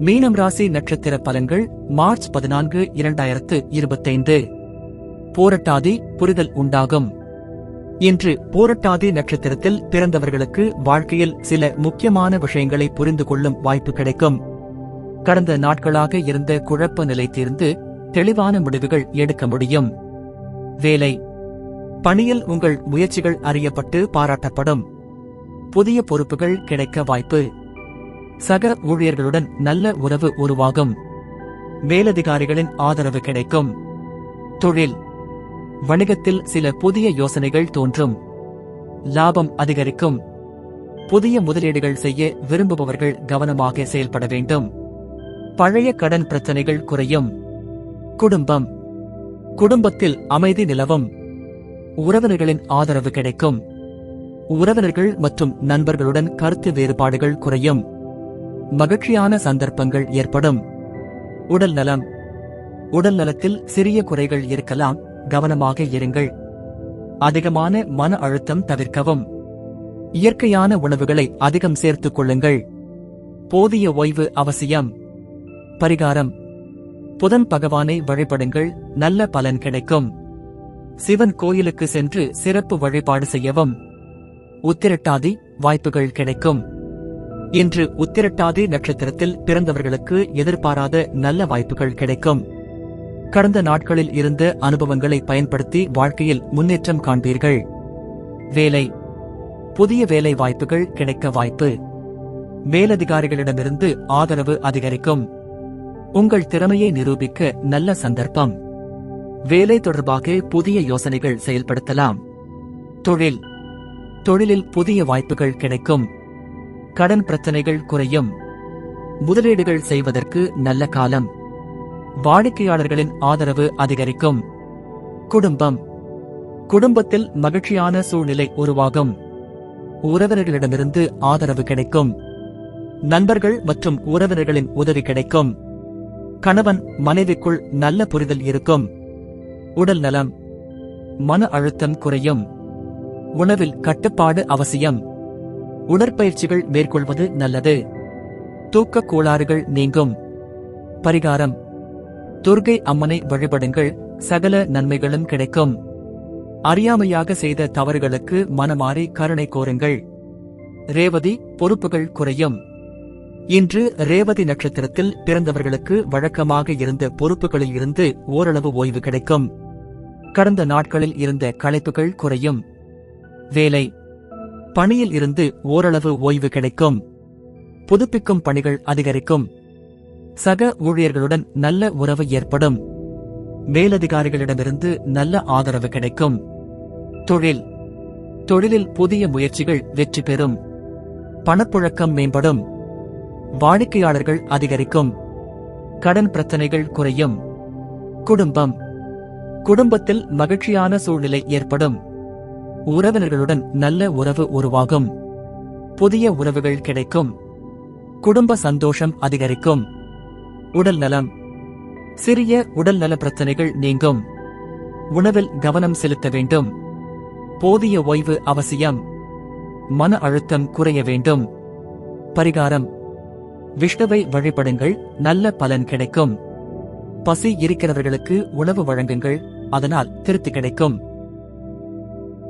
மீனம் ராசி நட்சத்திர பலன்கள் மார்ச் பதினான்கு இரண்டாயிரத்து இருபத்தைந்து. போரட்டாதி புரிதல் உண்டாகும். இன்று போரட்டாதி நட்சத்திரத்தில் பிறந்தவர்களுக்கு வாழ்க்கையில் சில முக்கியமான விஷயங்களை புரிந்து கொள்ளும் வாய்ப்பு கிடைக்கும். கடந்த நாட்களாக இருந்த குழப்ப நிலை தீர்ந்து தெளிவான முடிவுகள் எடுக்க முடியும். வேலை. பணியில் உங்கள் முயற்சிகள் அறியப்பட்டு பாராட்டப்படும். புதிய பொறுப்புகள் கிடைக்க வாய்ப்பு. சக ஊழியர்களுடன் நல்ல உறவு உருவாகும். மேலதிகாரிகளின் ஆதரவு கிடைக்கும். தொழில். வணிகத்தில் சில புதிய யோசனைகள் தோன்றும். லாபம் அதிகரிக்கும். புதிய முதலீடுகள் செய்ய விரும்புபவர்கள் கவனமாக செயல்பட வேண்டும். பழைய கடன் பிரச்சனைகள் குறையும். குடும்பம். குடும்பத்தில் அமைதி நிலவும். உறவினர்களின் ஆதரவு கிடைக்கும். உறவினர்கள் மற்றும் நண்பர்களுடன் கருத்து வேறுபாடுகள் குறையும். மகிழ்ச்சியான சந்தர்ப்பங்கள் ஏற்படும். உடல் நலம். உடல் நலத்தில் சிறிய குறைகள் இருக்கலாம். கவனமாக இருங்கள். அதிகமான மன அழுத்தம் தவிர்க்கவும். இயற்கையான உணவுகளை அதிகம் சேர்த்துக் கொள்ளுங்கள். போதிய ஓய்வு அவசியம். பரிகாரம். புதன் பகவானை வழிபடுங்கள். நல்ல பலன் கிடைக்கும். சிவன் கோயிலுக்கு சென்று சிறப்பு வழிபாடு செய்யவும். உத்திரட்டாதி வாய்ப்புகள் கிடைக்கும். இன்று உத்திரட்டாதி நட்சத்திரத்தில் பிறந்தவர்களுக்கு எதிர்பாராத நல்ல வாய்ப்புகள் கிடைக்கும். கடந்த நாட்களில் இருந்த அனுபவங்களை பயன்படுத்தி வாழ்க்கையில் முன்னேற்றம் காண்பீர்கள். வேலை. புதிய வேலை வாய்ப்புகள் கிடைக்க வாய்ப்பு. மேலதிகாரிகளிடமிருந்து ஆதரவு அதிகரிக்கும். உங்கள் திறமையை நிரூபிக்க நல்ல சந்தர்ப்பம். வேலை தொடர்பாக புதிய யோசனைகள் செயல்படுத்தலாம். தொழில். தொழிலில் புதிய வாய்ப்புகள் கிடைக்கும். கடன் பிரச்சனைகள் குறையும். முதலீடுகள் செய்வதற்கு நல்ல காலம். வாடிக்கையாளர்களின் ஆதரவு அதிகரிக்கும். குடும்பம். குடும்பத்தில் மகிழ்ச்சியான சூழ்நிலை உருவாகும். உறவினர்களிடமிருந்து ஆதரவு கிடைக்கும். நண்பர்கள் மற்றும் உறவினர்களின் உதவி கிடைக்கும். கணவன் மனைவிக்குள் நல்ல புரிதல் இருக்கும். உடல் நலம். மன அழுத்தம் குறையும். உணவில் கட்டுப்பாடு அவசியம். உடற்பயிற்சிகள் மேற்கொள்வது நல்லது. தூக்க கோளாறுகள் நீங்கும். பரிகாரம். துர்கை அம்மனை வழிபடுங்கள் சகல நன்மைகளும் கிடைக்கும். அறியாமையாக செய்த தவறுகளுக்கு மனமாறி கருணை கோருங்கள். ரேவதி பொறுப்புகள் குறையும். இன்று ரேவதி நட்சத்திரத்தில் பிறந்தவர்களுக்கு வழக்கமாக இருந்த பொறுப்புகளில் இருந்து ஓரளவு ஓய்வு கிடைக்கும். கடந்த நாட்களில் இருந்த களைப்புகள் குறையும். வேலை. பணியில் இருந்து ஓரளவு ஓய்வு கிடைக்கும். புதுப்பிக்கும் பணிகள் அதிகரிக்கும். சக ஊழியர்களுடன் நல்ல உறவு ஏற்படும். மேலதிகாரிகளிடமிருந்து நல்ல ஆதரவு கிடைக்கும். தொழில். தொழிலில் புதிய முயற்சிகள் வெற்றி பெறும். பணப்புழக்கம் மேம்படும். வாடிக்கையாளர்கள் அதிகரிக்கும். கடன் பிரச்சனைகள் குறையும். குடும்பம். குடும்பத்தில் மகிழ்ச்சியான சூழ்நிலை ஏற்படும். உறவினர்களுடன் நல்ல உறவு உருவாகும். புதிய உறவுகள் கிடைக்கும். குடும்ப சந்தோஷம் அதிகரிக்கும். உடல் நலம். சிறிய உடல் நல பிரச்சனைகள் நீங்கும். உணவில் கவனம் செலுத்த வேண்டும். போதிய ஓய்வு அவசியம். மன அழுத்தம் குறைய வேண்டும். பரிகாரம். விஷ்ணுவை வழிபடுங்கள் நல்ல பலன் கிடைக்கும். பசி இருக்கிறவர்களுக்கு உணவு வழங்குங்கள் அதனால் திருப்தி கிடைக்கும்.